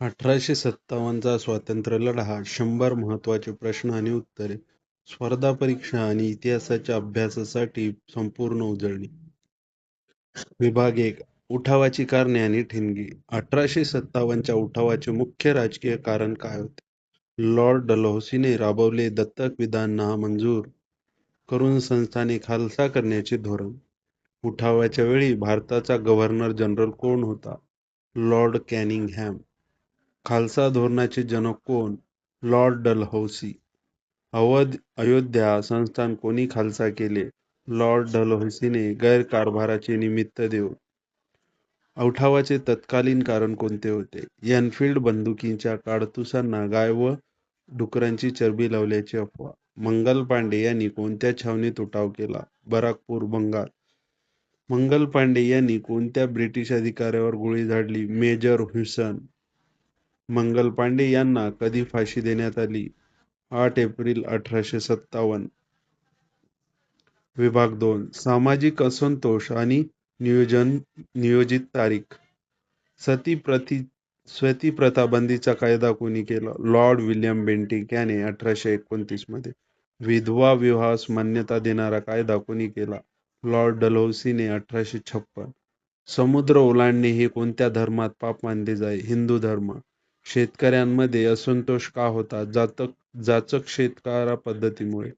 अठराशे सत्तावन्नचा स्वातंत्र्यलढा शंभर महत्त्वाचे प्रश्न आणि उत्तरे स्पर्धा परीक्षा आणि इतिहासाच्या अभ्यासासाठी संपूर्ण उजळणी. विभाग एक उठावाची कारणे आणि ठिणगी. अठराशे सत्तावन्नच्या उठावाचे मुख्य राजकीय कारण काय होते? लॉर्ड डलहौसीने राबवले दत्तक विधान नामंजूर करून संस्थाने खालसा करण्याचे धोरण. उठावाच्या वेळी भारताचा गव्हर्नर जनरल कोण होता? लॉर्ड कॅनिंगहॅम. खालसा धोरणाचे जनक कोण? Lord Dalhousie. अवध अयोध्या संस्थान कोणी खालसा केले? लॉर्ड डलहौसीने गैरकारभाराचे निमित्त देऊन. उठावाचे तत्कालीन कारण कोणते होते? एनफिल्ड बंदुकींच्या काडतुसांना गाय व डुकरांची चरबी लावल्याची अफवा. मंगल पांडे यांनी कोणत्या छावणीत उठाव केला? बराकपूर बंगाल. मंगल पांडे यांनी कोणत्या ब्रिटिश अधिकाऱ्यावर गोळी झाडली? मेजर ह्युसन मंगल पांडे यांना कधी फाशी देण्यात आली? आठ एप्रिल अठराशे सत्तावन्न. विभाग दोन. सामाजिक असंतोष आणि नियोजन नियोजित तारीख. सती प्रति स्वती प्रथा बंदीचा कायदा कोणी केला? लॉर्ड विल्यम बेंटिक याने अठराशे एकोणतीसमध्ये. विधवा विवाहास मान्यता देणारा कायदा कोणी केला? लॉर्ड डलहौसीने अठराशे छप्पन. समुद्र ओलांडणे हे कोणत्या धर्मात पाप मानले जाई हिंदू धर्म. शेतकऱ्यांमध्ये असंतोष का होता? जातक जाचक शेतकरा पद्धतीमुळे.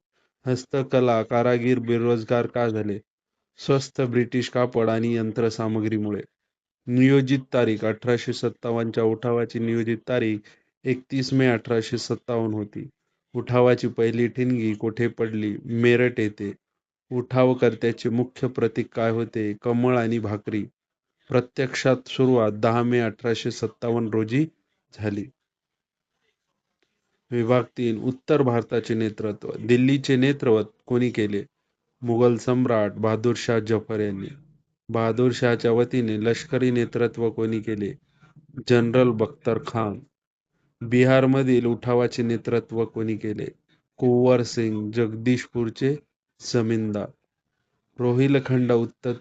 हस्तकला कारागीर बेरोजगार का झाले? स्वस्त ब्रिटिश कापड आणि यंत्रसामग्रीमुळे. नियोजित तारीख अठराशे सत्तावन्नच्या उठावाची नियोजित तारीख एकतीस मे अठराशे सत्तावन्न होती. उठावाची पहिली ठिणगी कोठे पडली? मेरठ येथे. उठावकर्त्याचे मुख्य प्रतीक काय होते? कमळ आणि भाकरी. प्रत्यक्षात सुरुवात दहा मे अठराशे सत्तावन्न रोजी झाली. विभाग तीन उत्तर भारताचे नेतृत्व दिल्लीचे नेतृत्व कोणी केले? मुघल सम्राट बहादूरशाह जफर यांनी. बहादूरशहाच्या वतीने लष्करी नेतृत्व कोणी केले? जनरल बख्तर खान. बिहारमधील उठावाचे नेतृत्व कोणी केले? कुंवर सिंग जगदीशपूरचे जमीनदार रोहिलखंड उत्तर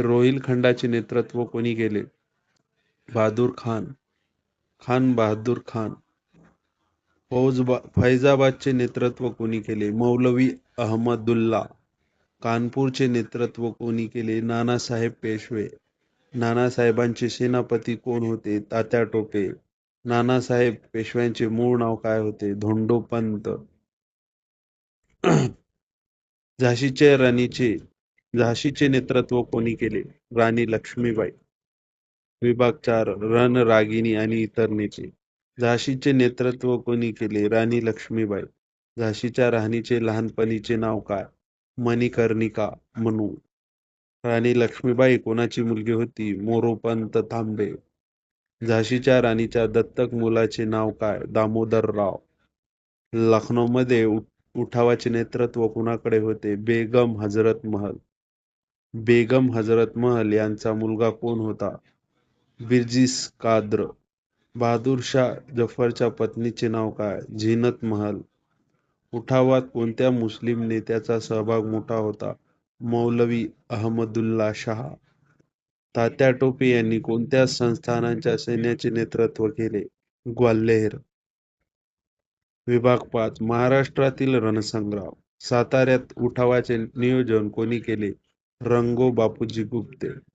रोहिलखंडाचे नेतृत्व कोणी केले? बहादूर खान. खान बहादूर खान. फौजबा फैजाबादचे नेतृत्व कोणी केले? मौलवी अहमदुल्ला. कानपूरचे नेतृत्व कोणी केले? नानासाहेब पेशवे. नानासाहेबांचे सेनापती कोण होते? तात्या टोपे. नानासाहेब पेशव्यांचे मूळ नाव काय होते? धोंडोपंत झाशीचे राणीचे झाशीचे नेतृत्व कोणी केले? राणी लक्ष्मीबाई. विभाग चार रणरागिणी आणि इतर नेते झाशीचे नेतृत्व कोणी केले? राणी लक्ष्मीबाई. झाशीच्या राणीचे लहानपणीचे नाव काय? मणिकर्णिका मनू राणी लक्ष्मीबाई कोणाची मुलगी होती? मोरोपंत तांबे झाशीच्या राणीच्या दत्तक मुलाचे नाव काय? दामोदरराव लखनौमध्ये उठावाचे नेतृत्व कुणाकडे होते? बेगम हजरत महल. बेगम हजरत महल यांचा मुलगा कोण होता? बिर्जिस काद्र बहादूरशाह जफरच्या पत्नीचे नाव काय? झिनत महल. उठावात कोणत्या मुस्लिम नेत्याचा सहभाग मोठा होता? मौलवी अहमदुल्ला शाह. तात्या टोपे यांनी कोणत्या संस्थानांच्या सैन्याचे नेतृत्व केले? ग्वाल्हेर. विभाग पाच महाराष्ट्रातील रणसंग्राम. साताऱ्यात उठावाचे नियोजन कोणी केले? रंगो बापूजी गुप्ते.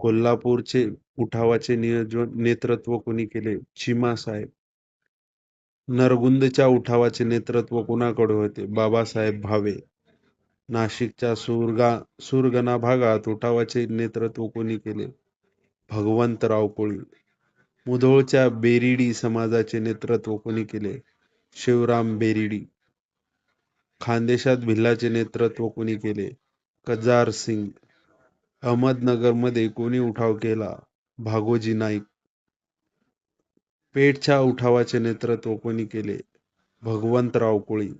कोल्हापूरचे उठावाचे नियोजन नेतृत्व कोणी केले? चिमासाहेब नरगुंदच्या उठावाचे नेतृत्व कोणाकडे होते? बाबासाहेब भावे. नाशिकच्या सुरगा सुरगणा भागात उठावाचे नेतृत्व कोणी केले? भगवंतराव कोळी. मुधोळच्या बेरिडी समाजाचे नेतृत्व कोणी केले? शिवराम बेरिडी. खानदेशात भिल्लाचे नेतृत्व कोणी केले? कजार सिंग. अहमदनगरमध्ये कोणी उठाव केला? भागोजी नाईक. पेठच्या उठावाचे नेतृत्व कोणी केले? भगवंतराव कोळी.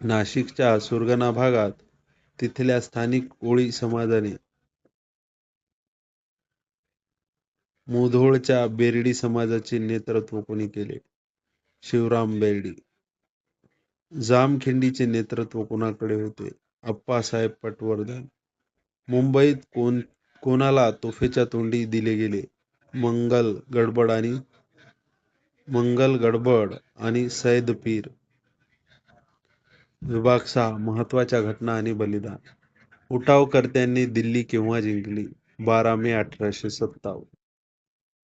नाशिकच्या सुरगणा भागात तिथल्या स्थानिक कोळी समाजाने मुधोळच्या बेर्डी समाजाचे नेतृत्व कोणी केले? शिवराम बेर्डी. जामखिंडीचे नेतृत्व कोणाकडे होते? अप्पासाहेब पटवर्धन. मुंबईत कोण कोणाला तोफेच्या तोंडी दिले गेले? मंगल गडबड आणि मंगल गडबड आणि सैद पीर. विभाग सहा महत्त्वाच्या घटना आणि बलिदान. उठावकर्त्यांनी दिल्ली केव्हा जिंकली? बारा मे अठराशे सत्तावन्न.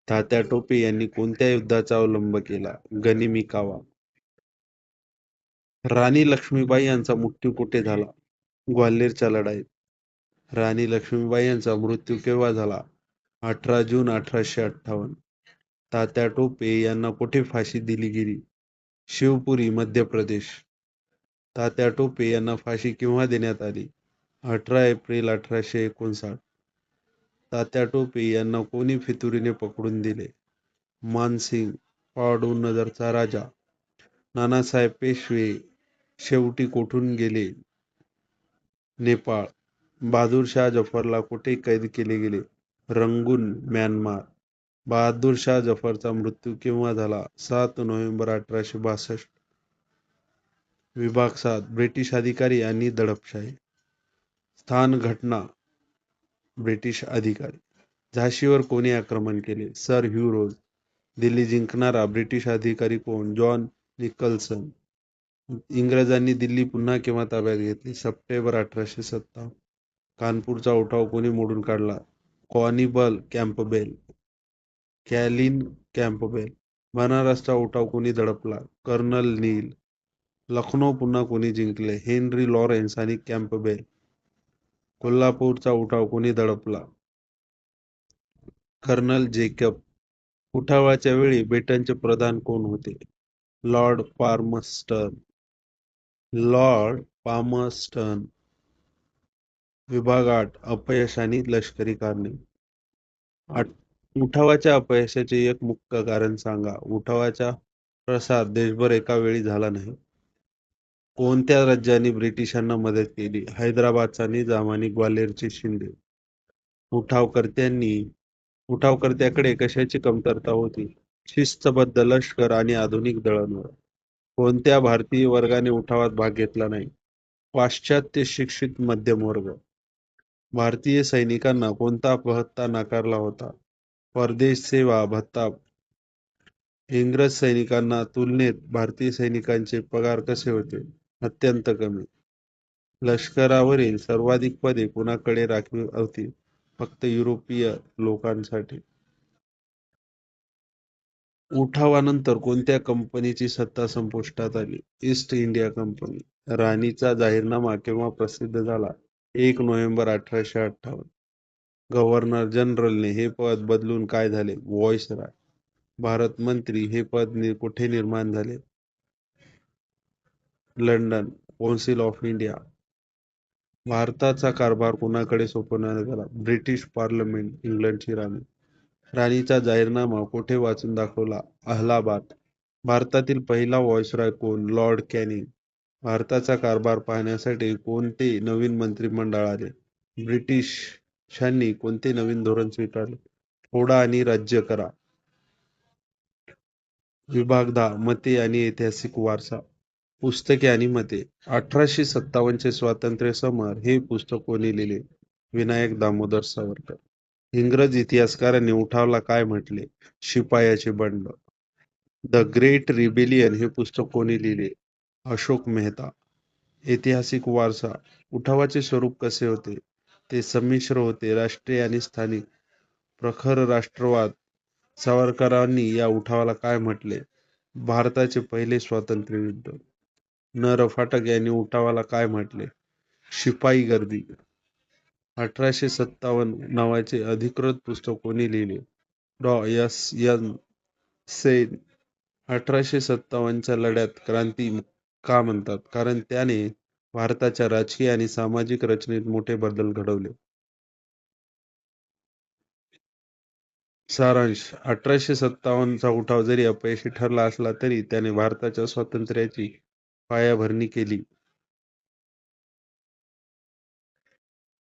तात्या टोपे यांनी कोणत्या युद्धाचा अवलंब केला? गनिमी कावा. राणी लक्ष्मीबाई यांचा मृत्यू कुठे झाला? ग्वाल्हेरच्या लढाईत. राणी लक्ष्मीबाई यांचा मृत्यू केव्हा झाला? अठरा जून अठराशे अठ्ठावन्न. तात्या टोपे यांना कुठे फाशी दिली गेली? शिवपुरी मध्य प्रदेश. तात्या टोपे यांना फाशी केव्हा देण्यात आली? अठरा एप्रिल अठराशे एकोणसाठ. तात्या टोपे यांना कोणी फितुरीने पकडून दिले? मानसिंग पावडू नजरचा राजा. नानासाहेब पेशवे शेवटी कोठून गेले? नेपाळ. बहादूर शाह जफरला कुठे कैद केले गेले? Rangoon Myanmar. बहादूर शाह जफरचा मृत्यू केव्हा झाला? सात नोव्हेंबर अठराशे बासष्ट. विभाग सात ब्रिटिश अधिकारी आणि दडपशाही. स्थान घटना ब्रिटिश अधिकारी. झाशीवर कोणी आक्रमण केले? सर ह्यू रोज. दिल्ली जिंकणारा ब्रिटिश अधिकारी कोण? John Nicholson. इंग्रजांनी दिल्ली पुन्हा केव्हा ताब्यात घेतली? सप्टेंबर अठराशे सत्तावन्न. कानपूरचा उठाव कोणी मोडून काढला? कॉनिबल कॅम्पबेल. कॅलिन कॅम्पबेल. बनारसचा उठाव कोणी दडपला? कर्नल नील. लखनौ पुन्हा कोणी जिंकले? हेनरी लॉरेन्स आणि कॅम्पबेल. कोल्हापूरचा उठाव कोणी दडपला? Colonel Jacob. उठावाच्या वेळी ब्रिटनचे प्रधान कोण होते? लॉर्ड पार्मस्टन. लॉर्ड पामस्टन विभाग आठ अपयश आणि लष्करी कारणे. आठ उठावाच्या अपयशाचे एक मुख्य कारण सांगा. उठावाचा प्रसार देशभर एका वेळी झाला नाही. कोणत्या राज्यांनी ब्रिटिशांना मदत केली? हैदराबादचा निजाम आणि ग्वाल्हेरचे शिंदे. उठावकर्त्यांनी उठावकर्त्याकडे कशाची कमतरता होती? शिस्तबद्ध लष्कर आणि आधुनिक दळणवळण. कोणत्या भारतीय वर्गाने उठावात भाग घेतला नाही? पाश्चात्य शिक्षित मध्यम वर्ग भारतीय सैनिकांना कोणता भत्ता नाकारला होता? परदेश सेवा भत्ता. इंग्रज सैनिकांना तुलनेत भारतीय सैनिकांचे पगार कसे होते? अत्यंत कमी. लष्करावरील सर्वाधिक पदे कुणाकडे राखीव होती? फक्त युरोपीय लोकांसाठी. उठावानंतर कोणत्या कंपनीची सत्ता संपुष्टात आली? East India Company. राणीचा जाहीरनामा केव्हा प्रसिद्ध झाला? एक नोव्हेंबर अठराशे अठ्ठावन्न. गव्हर्नर जनरलने हे पद बदलून काय झाले? व्हॉइसराय. भारत मंत्री हे पद नि कुठे निर्माण झाले? London council of India. भारताचा कारभार कुणाकडे सोपवण्यात आला? ब्रिटिश पार्लमेंट इंग्लंडची राणी. राणीचा जाहीरनामा कुठे वाचून दाखवला? अहलाबाद भारतातील पहिला व्हॉइसराय कोण? Lord Canning. भारताचा कारभार पाहण्यासाठी कोणते नवीन मंत्रिमंडळ आले? ब्रिटिशांनी कोणते नवीन धोरण स्वीकारले? फोडा आणि राज्य करा. विभाग दहा मते आणि ऐतिहासिक वारसा. पुस्तके आणि मते. अठराशे सत्तावन्नचे स्वातंत्र्य समर हे पुस्तक कोणी लिहिले? विनायक दामोदर सावरकर. इंग्रज इतिहासकारांनी उठावला काय म्हटले? शिपायाचे बंड. द ग्रेट रिबेलियन हे पुस्तक कोणी लिहिले? अशोक मेहता. ऐतिहासिक वारसा. उठावाचे स्वरूप कसे होते? ते संमिश्र होते. राष्ट्रीय आणि स्थानिक. प्रखर राष्ट्रवाद. सावरकरांनी या उठावाला काय म्हटले? भारताचे पहिले स्वातंत्र्य युद्ध नर फाटक यांनी उठावाला काय म्हटले? शिपाई गर्दी. अठराशे सत्तावन्न नावाचे अधिकृत पुस्तक कोणी लिहिले? डॉ. एस. एन. सेन. अठराशे सत्तावन्नच्या लढ्यात क्रांती का म्हणतात? कारण त्याने भारताच्या राजकीय आणि सामाजिक रचनेत मोठे बदल घडवले. सारांश अठराशे सत्तावन्नचा उठाव जरी अपयशी ठरला असला तरी त्याने भारताच्या स्वातंत्र्याची पायाभरणी केली.